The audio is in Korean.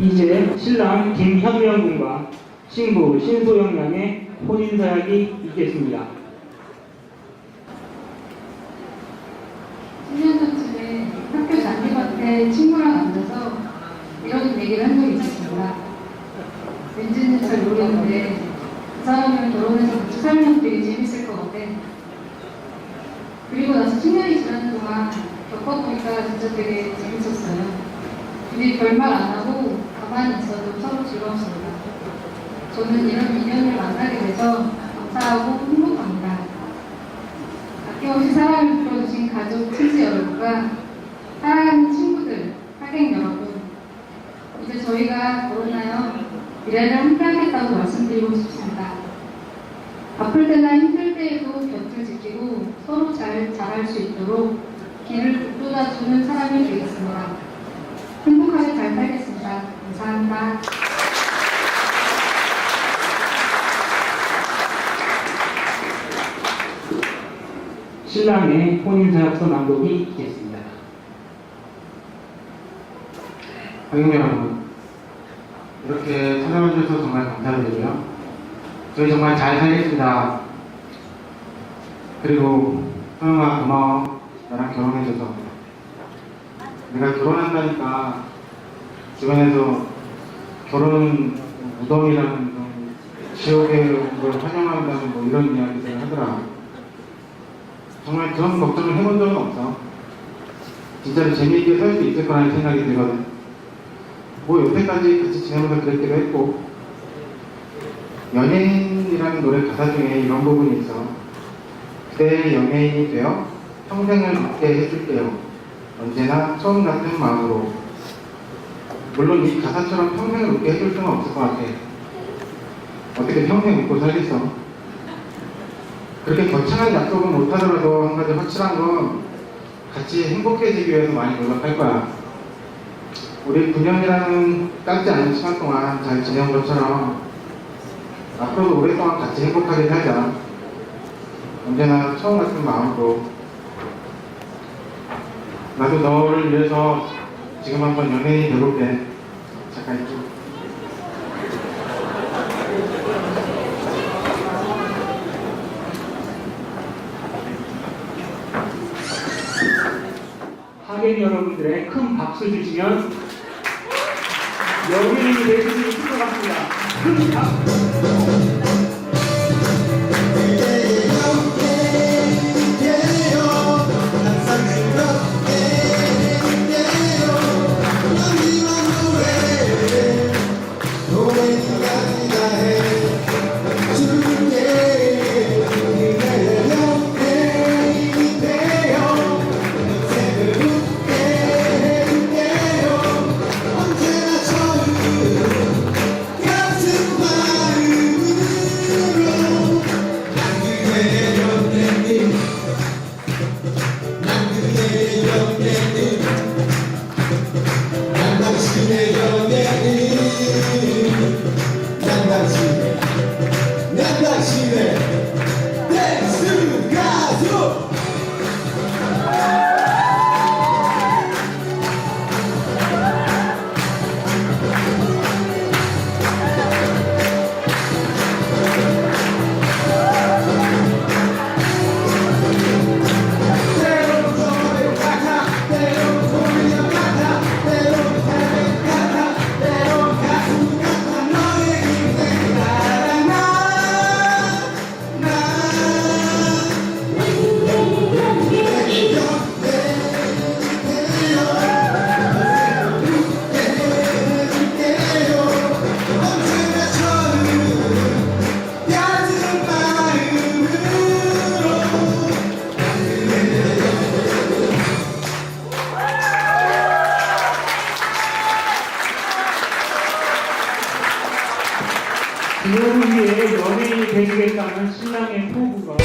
신랑 김현명 군과 신부 신소영 양의 혼인 사약이 있겠습니다. 10년 전쯤에 학교 잔디밭에 친구랑 앉아서 이런 얘기를 한 적이 있었습니다. 왠지는 잘 모르겠는데 그 사람이랑 결혼해서 같이 살면 되게 재밌을 것 같아. 그리고 나서 10년이 지나는 동안 겪어보니까 진짜 되게 재밌었어요. 둘이 별말 안 하고 가만히 있어도 서로 즐거웠습니다. 저는 이런 인연을 만나게 돼서 감사하고 행복합니다. 아낌없이 사랑을 베풀어주신 가족, 친지 여러분과 사랑하는 친구들, 하객 여러분 이제 저희가 결혼하여 미래를 함께 하겠다고 말씀드리고 싶습니다. 아플 때나 힘들 때에도 곁을 지키고 서로 잘 자랄 수 있도록 길을 북돋아주는 사람이 되겠습니다. 행복하게 잘 살겠습니다. 감사합니다. 신랑의 혼인 사약서 낭독이 있겠습니다. 고객 여러분, 이렇게 찾아와 주셔서 정말 감사드리고요. 저희 정말 잘 살겠습니다. 그리고 소영아 고마워. 나랑 결혼해줘서. 내가 결혼한다니까 주변에서 결혼은 무덤이라는 그런 지옥의 걸 환영한다는 뭐 이런 이야기들을 하더라. 정말 그런 걱정을 해본 적은 없어. 진짜로 재미있게 살 수 있을 거라는 생각이 들거든. 뭐 여태까지 같이 지내면서 그랬기도 했고 연예인이라는 노래 가사 중에 이런 부분이 있어 그대의 연예인이 되어 평생을 웃게 해줄게요 언제나 처음 같은 마음으로 물론 이 가사처럼 평생을 웃게 해줄 수는 없을 것 같아. 어떻게 평생 웃고 살겠어? 그렇게 거창한 약속은 못하더라도 한 가지 확실한 건 같이 행복해지기 위해서 많이 노력할 거야. 우리 9년이라는 짧지 않은 시간 동안 잘 지낸 것처럼 앞으로도 오랫동안 같이 행복하게 살자. 언제나 처음 같은 마음으로. 나도 너를 위해서 지금 한번 연예인이 되볼게. 잠깐 있죠. 하객 여러분들의 큰 박수 주시면 연예인이 있을 것 같습니다. 큰 박수! 그녀를 위해 연예인이 되주겠다는 신랑의 포부가